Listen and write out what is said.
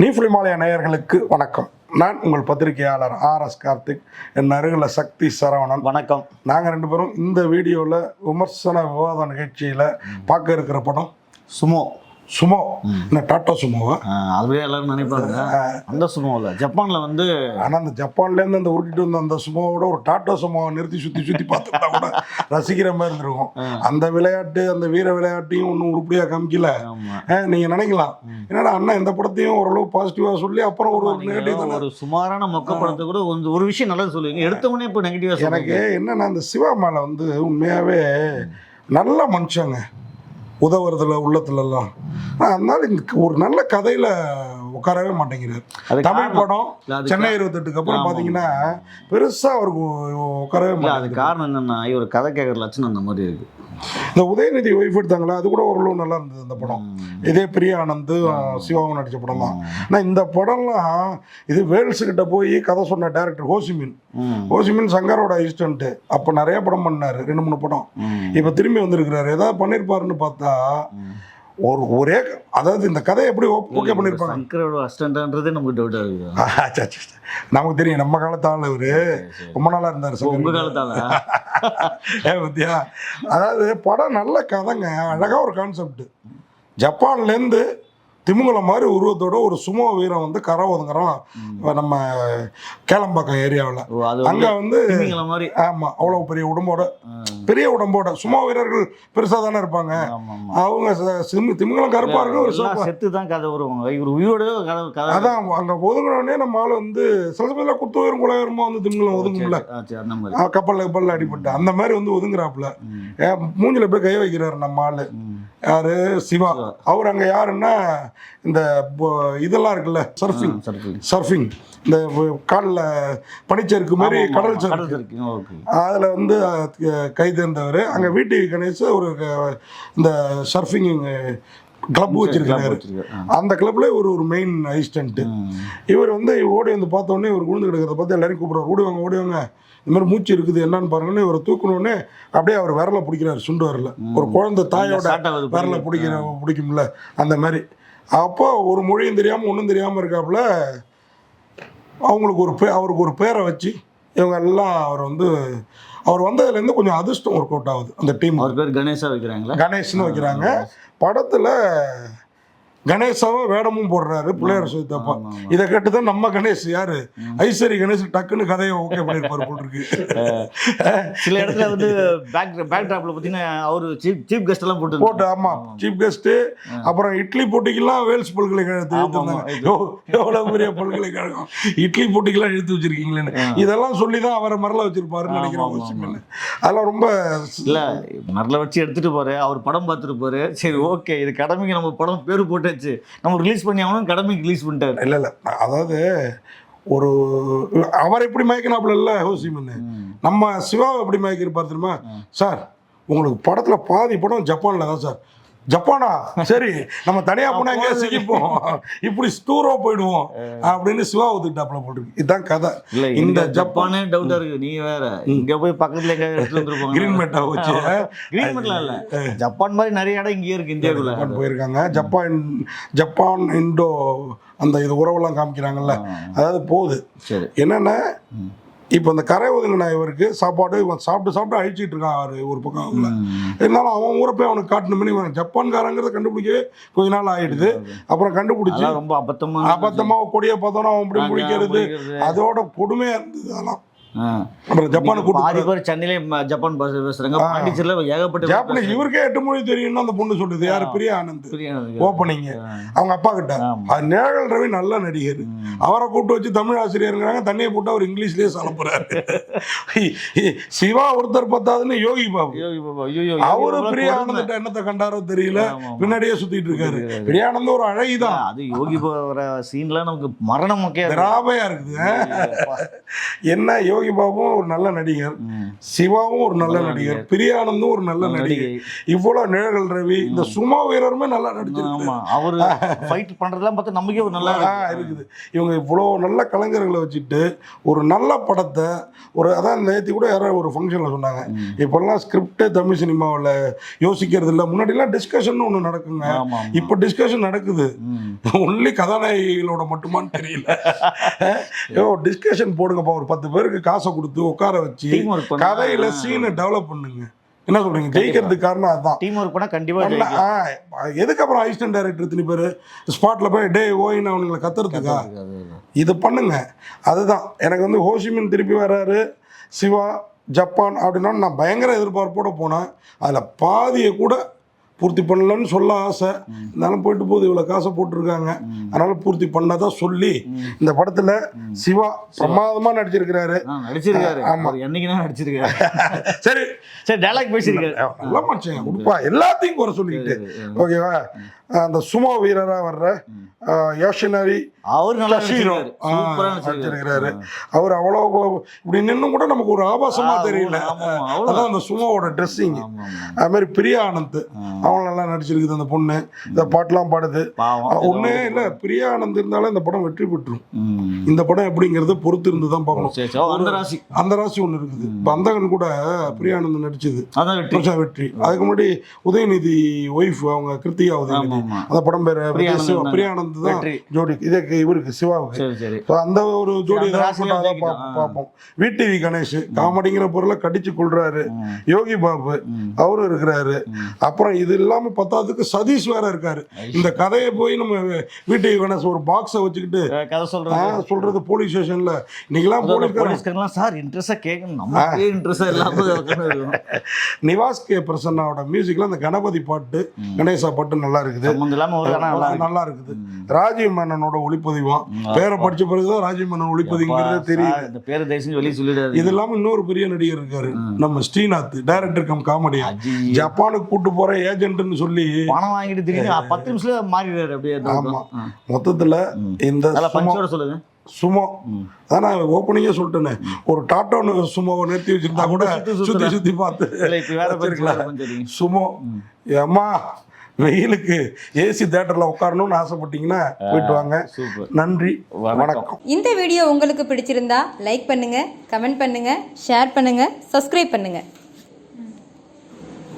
நீஃபுலிமாலய நேயர்களுக்கு வணக்கம். நான் உங்கள் பத்திரிகையாளர் ஆர் எஸ் கார்த்திக் என் அருகில் சக்தி சரவணன். வணக்கம். நாங்கள் ரெண்டு பேரும் இந்த வீடியோவில் விமர்சன விவாத நிகழ்ச்சியில் பார்க்க இருக்கிற படம் சுமோ. சுமோ. என்ன டாட்டா சுமோவா? அதுவே எல்லாரும் நினைப்பாங்க. அந்த சுமோ இல்ல ஜப்பான்ல வந்து ஆனால் அந்த ஜப்பான்லேருந்து அந்த உருட்டிட்டு வந்த அந்த சுமோவோட ஒரு டாட்டா சுமோவை நிறுத்தி சுற்றி சுற்றி பார்த்துட்டா கூட ரசிக்கிற மாதிரி இருந்திருக்கும். அந்த விளையாட்டு அந்த வீர விளையாட்டையும் ஒன்றும் உருப்படியாக காமிக்கல. ஆமா. ஆ, நீங்க நினைக்கலாம். என்னடா அண்ணா இந்த படத்தையும் ஓரளவு பாசிட்டிவா சொல்லி அப்புறம் ஒரு நெகட்டிவ் ஒரு சுமாரான மொக்க படத்தை கூட கொஞ்சம் ஒரு விஷயம் நல்லது சொல்லுவீங்க. எடுத்த உடனே இப்போ நெகட்டிவா எனக்கு என்னன்னா அந்த சிவா மேல வந்து உண்மையாவே நல்ல மனுஷங்க. உதவுறதுல உள்ளத்துலலாம். அதனால இங்க ஒரு நல்ல கதையில உட்காரவே மாட்டேங்கிறார். தமிழ் படம் சென்னை இருபத்தெட்டுக்கு அப்புறம் ஆமா. பாத்தீங்கன்னா பெருசா அவருக்கு உட்காரவே இல்ல அது மாட்டேங்குது. காரணம் என்னன்னா இவர் கதை கேட்கற லட்சணம் அந்த மாதிரி இருக்கு. இந்த உதயநிதி ஒய்ஃப் எடுத்தாங்களா அது கூட ஓரளவு நல்லா இருந்தது அந்த படம். இதே பிரியா ஆனந்த் சிவாவும் நடிச்ச படம் தான் ஆனால் இந்த படம்லாம் இது வேல்ஸ் கிட்ட போய் கதை சொன்ன டேரக்டர் ஹோசிமின். ஹோசிமின் சங்கரோட அசிஸ்டன்ட்டு அப்போ நிறைய படம் பண்ணாரு ரெண்டு மூணு படம். இப்போ திரும்பி வந்திருக்கிறாரு. ஏதாவது பண்ணியிருப்பாருன்னு பார்த்தா. ஒரு ஒரே அதாவது இந்த கதையை எப்படி ஓகே பண்ணியிருப்பாங்க சங்கரோட அசிஸ்டன்ட்ன்றதே நமக்கு டவுட்டா இருக்கு ஆச்சா, ஆச்சா, ஆச்சா. நமக்கு தெரியும் நம்ம காலத்தால் இவரு ரொம்ப நாளா இருந்தார் இப்போ உங்க சங்கர். காலத்தால ஏ பத்தியா? அதாவது படம் நல்ல கதைங்க அழகா ஒரு கான்செப்ட் ஜப்பான்லேருந்து திமுங்கலம் மாதிரி உருவத்தோட ஒரு சுமோ வீரன் வந்து கரை ஒதுங்குறோம் நம்ம கேளம்பாக்கம் ஏரியாவில். அங்க வந்து வந்து திமிங்கல மாதிரி. ஆமா அவ்வளவு பெரிய உடம்போட. பெரிய உடம்போட. சுமோ வீரர்கள் பெருசா தானே இருப்பாங்க. அவங்க சிம்- திமிங்கலம் கருப்பா இருக்கு ஒரு எல்லாம் சிவப்பா செத்து தான் கதை வருவாங்க இவர் உயிரோட கதை அதான் அங்க ஒதுங்கினோடனே நம்ம ஆளு வந்து சில சமயத்தில் குத்து உயரம் குலையரமா வந்து திமிங்கலம் ஒதுங்கும்ல. ஆ, கப்பல்ல கப்பல்ல அடிபட்டு அந்த மாதிரி வந்து ஒதுங்குறாப்புல. மூஞ்சில போய் கை வைக்கிறாரு நம்ம ஆளு. யாரு? சிவா. அவர் அங்க யாருன்னா இந்த இதெல்லாம் இருக்குல்ல சர்ஃபிங். சர்ஃபிங் இந்த காலில் பனிச்சறுக்கு மாதிரி கடல் ஓகே. அதில் வந்து கை தேர்ந்தவர். அங்கே வீட்டு கணேஷ் ஒரு இந்த சர்ஃபிங் கிளப் வச்சிருக்காரு. அந்த கிளப்ல ஒரு ஒரு மெயின் அசிஸ்டன்ட். இவர் வந்து ஓடி வந்து பார்த்த உடனே இவர் விழுந்து கிடக்கிறத பார்த்து எல்லாரையும் கூப்பிடுறாரு. ஓடி வாங்க ஓடி வாங்க. இந்த மாதிரி மூச்சு இருக்குது என்னன்னு பாருங்கன்னு இவரை தூக்கணுன்னே அப்படியே அவர் விரல பிடிக்கிறாரு சுண்டு வரல ஒரு குழந்தை தாயோட விரல. பிடிக்கிற பிடிக்கும்ல அந்த மாதிரி. அப்போ ஒரு மொழியும் தெரியாமல் ஒன்றும் தெரியாமல் இருக்காப்புல அவங்களுக்கு ஒரு பே அவருக்கு ஒரு பேரை வச்சு இவங்க எல்லாம் அவர் வந்து அவர் வந்ததுலேருந்து கொஞ்சம் அதிர்ஷ்டம் ஒர்க் அவுட் ஆகுது அந்த டீம் அவர் பேர் கணேசா வைக்கிறாங்களா? கணேஷ்னு வைக்கிறாங்க. படத்தில் கணேசாவை வேடமும் போடுறாரு பிள்ளையார் சுத்தப்பா. இதை கேட்டு தான் நம்ம கணேஷ் யாரு? ஐஸ்வரி கணேஷ் டக்குன்னு கதையை ஓகே பண்ணியிருப்பாரு போல் இருக்கு. சில இடத்துல வந்து பேக் பேக் ட்ராப்ல பாத்தீங்கன்னா அவரு சீப் சீப் கெஸ்ட் எல்லாம் போட்டு போட்டு ஆமா சீஃப் கெஸ்ட் அப்புறம் இட்லி போட்டிக்கெல்லாம் வேல்ஸ் பல்கலைக்கழகத்தை எவ்வளோ- எவ்வளவு பெரிய பல்கலைக்கழகம் இட்லி போட்டிக்கெல்லாம் இழுத்து வச்சிருக்கீங்களேன்னு. இதெல்லாம் சொல்லி தான் அவரை மரல வச்சிருப்பாருன்னு நினைக்கிறேன் அதெல்லாம் ரொம்ப இல்ல மரல வச்சு எடுத்துட்டு போறாரு அவர் படம் பார்த்துட்டு போறாரு சரி ஓகே இது கடமைக்கு நம்ம படம் பேரு போட்டாச்சு நம்ம ரிலீஸ் பண்ணி ஆகணும் கடமைக்கு ரிலீஸ் பண்ணிட்டாரு. இல்லை இல்லை. அதாவது ஒரு அவர் எப்படி மயக்கினாப்புல இல்லை ஹோசிமன். நம்ம சிவாவை எப்படி மயக்கிருப்பார் தெரியுமா? சார் உங்களுக்கு படத்துல பாதி படம் ஜப்பான்ல தான் சார். ஜப்பானா? சரி நம்ம தனியா போனா எங்கேயா சிக்கிப்போம். இப்படி டூரோ போயிடுவோம் அப்படின்னு சிவா ஒத்துக்கிட்டாப்புல போட்டுருக்கு. இதுதான் கதை. இல்ல இந்த ஜப்பான் ஜப்பானே டவுட்டா இருக்கு. நீங்க வேற. இங்க போய் பக்கத்துல எங்க எடுத்துட்டு வந்துருப்பாங்க. கிரீன் மேட்டா வச்சு கிரீன் மெட்லாம் இல்ல. ஜப்பான் மாதிரி நிறைய இடம் இங்கே இருக்கு இந்தியாவுக்குள்ள போயிருக்காங்க. ஜப்பான் ஜப்பான் இண்டோ அந்த இது உறவெல்லாம் காமிக்கிறாங்கல்ல. அதாவது போகுது. சரி. என்னன்னா. இப்போ இந்த கரை ஒதுங்கின இவருக்கு சாப்பாடு இவன் சாப்பிட்டு சாப்பிட்டு அழிச்சிட்டு இருக்கான் அவரு ஒரு பக்கம் அவங்கள. இருந்தாலும் அவன் ஊரை போய் அவனுக்கு காட்டணும்னு இவன் ஜப்பான்காரங்கிறத கண்டுபிடிக்கவே கொஞ்ச நாள் ஆயிடுது அப்புறம் கண்டுபிடிச்சு ரொம்ப அபத்தமா அபத்தமா கொடியை பார்த்தோன்னா அவன் இப்படி முடிக்கிறது முடிக்கிறது. அதோட கொடுமையா இருந்தது அதெல்லாம். அப்புறம் ஜப்பானை கூட்டு பேர் சென்னையிலே ஜப்பான் பாஷை பேசுறாங்க. பாண்டிச்சேரியில ஏகப்பட்ட பேர் ஜாப்பனீஸ் இவருக்கே எட்டு மொழி தெரியும்னு அந்த பொண்ணு சொல்லுது யாரு? பிரியா ஆனந்த். ஓப்பனிங் அவங்க அப்பா கிட்ட. அது நேழல் ரவி நல்ல நடிகர். அவரை கூப்பிட்டு வச்சு தமிழ் ஆசிரியருங்கிறாங்க. தண்ணியை போட்டு அவர் இங்கிலீஷ்லயே சலப்புறாரு. சிவா ஒருத்தர் பத்தாதுன்னு யோகி பாபு. ஐயோ, ஐயோ, அவரு பிரியானந்த கொடுமை. என்னத்தை கண்டாரோ தெரியல. பின்னாடியே சுத்திட்டு இருக்காரு. பிரியானந்த ஒரு அழகிதான். அது யோகி போற சீன்லாம் நமக்கு மரண மொக்கையா இருக்கு. திராபையா இருக்குது. என்ன யோகி யோகி பாபுவும் ஒரு நல்ல நடிகர். சிவாவும் ஒரு நல்ல நடிகர். பிரியானந்தும் ஒரு நல்ல நடிகர். நடிகை. இவ்வளவு நிழல் ரவி இந்த சும்மா வீரருமே நல்லா நடிச்சிருக்கு அவரு ஃபைட் பண்றதெல்லாம் பார்த்தா நமக்கே ஒரு நல்லா இருக்குது. இவங்க இவ்வளோ நல்ல கலைஞர்களை வச்சுட்டு ஒரு நல்ல படத்தை ஒரு அதான் நேற்று கூட யாரோ ஒரு ஃபங்க்ஷனில் சொன்னாங்க. இப்போல்லாம் ஸ்கிரிப்டே தமிழ் சினிமாவில் யோசிக்கிறது இல்லை. முன்னாடிலாம் டிஸ்கஷன் ஒன்று நடக்குங்க. இப்போ டிஸ்கஷன் நடக்குது. ஒன்லி கதாநாயகிகளோட மட்டுமான்னு தெரியல. ஐயோ டிஸ்கஷன் போடுங்கப்பா. ஒரு பத்து பேருக்கு காசை கொடுத்து உட்கார வச்சு கதையில சீனை டெவலப் பண்ணுங்க. என்ன சொல்றீங்க? ஜெயிக்கிறதுக்கு காரணம் அதுதான் டீம் ஒர்க் பண்ணா கண்டிப்பா எதுக்கு அப்புறம் அசிஸ்டன்ட் டைரக்டர் இத்தனை பேர்? ஸ்பாட்ல போய் டே ஓயின்னு அவனுங்களை கத்துறதுக்கா. இது பண்ணுங்க. அதுதான். எனக்கு வந்து ஹோஷிமின் திருப்பி வராரு. சிவா ஜப்பான் அப்படின்னா நான் பயங்கர எதிர்பார்ப்போட போனேன். அதில் பாதியை கூட பூர்த்தி பண்ணலன்னு சொல்ல ஆசை. இருந்தாலும் போயிட்டு போகுது இவ்வளோ காசை போட்டிருக்காங்க. அதனால பூர்த்தி பண்ணாதான் சொல்லி. இந்த படத்தில் சிவா பிரமாதமாக நடிச்சிருக்கிறாரு. நடிச்சிருக்காரு. ஆமா. அவர் என்னைக்குதான் நடிச்சிருக்காரு. சரி. சரி டைலாக் பேசியிருக்காரு. நல்ல மனுஷன் கொடுப்பா. எல்லாத்தையும் குறை சொல்லிக்கிட்டு. ஓகேவா? அந்த சுமோ வீரரா வர்ற யோஷனரி அவர் நல்லா அவர் அவ்வளோ இப்படி நின்று கூட நமக்கு ஒரு ஆபாசமா தெரியல. அதான் அந்த சுமோவோட ட்ரெஸ்ஸிங். அது மாதிரி பிரியா ஆனந்த். அவங்க நல்லா நடிச்சிருக்குது அந்த பொண்ணு. இந்த பாட்டெல்லாம் பாடுது. ஒண்ணே இல்லை பிரியா ஆனந்த் இருந்தாலும் இந்த படம் வெற்றி பெற்றும். இந்த படம் எப்படிங்கிறத பொறுத்து இருந்து தான் பார்க்கணும் அந்த ராசி. அந்த ராசி ஒன்று இருக்குது. இப்போ அந்தகன் கூட பிரியா ஆனந்த் நடிச்சது. வெற்றி. அதுக்கு முன்னாடி உதயநிதி ஒய்ஃப் அவங்க கிருத்திகா உதயநிதி. அந்த படம் பேர் பிரியானந்த் தான். ஜோடி இதற்கு இவருக்கு சிவாவுக்கு. அந்த ஒரு ஜோடி. பார்ப்போம் விடிவி கணேஷ் காமெடிங்கிற பொருளை கடிச்சு கொள்றாரு. யோகி பாபு. அவரும் இருக்கிறாரு. அப்புறம் இது இல்லாம பத்தாவதுக்கு சதீஷ் வேற இருக்காரு. இந்த கதையை போய் நம்ம விடிவி கணேஷ் ஒரு பாக்ஸை வச்சுக்கிட்டு கதை சொல்றது. சொல்றது போலீஸ் ஸ்டேஷன்ல இன்னைக்கெல்லாம் போலீஸ்காரங்களாம் சார் இன்ட்ரெஸ்டா கேட்கணும் நமக்கே இன்ட்ரெஸ்டா இல்லாம. நிவாஸ் கே. பிரசன்னாவோட மியூசிக்ல அந்த கணபதி பாட்டு கணேசா பாட்டு நல்லா இருக்குது. நல்லா இருக்கு. நல்லா இருக்குது. ராஜீவ் மேனனோட ஒளிப்பதிவான் ம். பேரை படிச்ச பிறகுதான் ராஜீவ் மேனன் ஒளிப்பதிங்கிறது அப்பா, தெரியுது. சார், இந்த பேரை தயவு செஞ்சு வெளியே சொல்லிடாது இது இல்லாம இன்னொரு பெரிய நடிகர் இருக்காரு. நம்ம ஸ்ரீநாத் டைரக்டர் கம் காமெடியா. அஜி. ஜப்பானுக்கு கூட்டு போற ஏஜென்ட்னு சொல்லி. பணம் வாங்கிட்டு திடீர்னு பத்து நிமிஷத்துல மாறிடுறாரு அப்படியே ஆமா. மொத்தத்துல. இந்த பஞ்சோட சொல்லுங்க. சுமோ. அதான் நான் ஓப்பனிங்கே சொல்லிட்டேனே. ஒரு டாட்டோன்னு சுமோவை நிறுத்தி வச்சிருந்தா கூட அந்த சுத்து சுத்தி சுத்துறா. சுத்தி பார்த்து. சுமோ. ம். வெயிலுக்கு ஏசி தேட்டர்ல உட்காரணும்னு ஆசைப்பட்டீங்கன்னா போயிட்டு வாங்க. நன்றி. வணக்கம். வணக்கம். இந்த வீடியோ உங்களுக்கு பிடிச்சிருந்தா லைக் பண்ணுங்க கமெண்ட் பண்ணுங்க ஷேர் பண்ணுங்க சப்ஸ்கிரைப் பண்ணுங்க.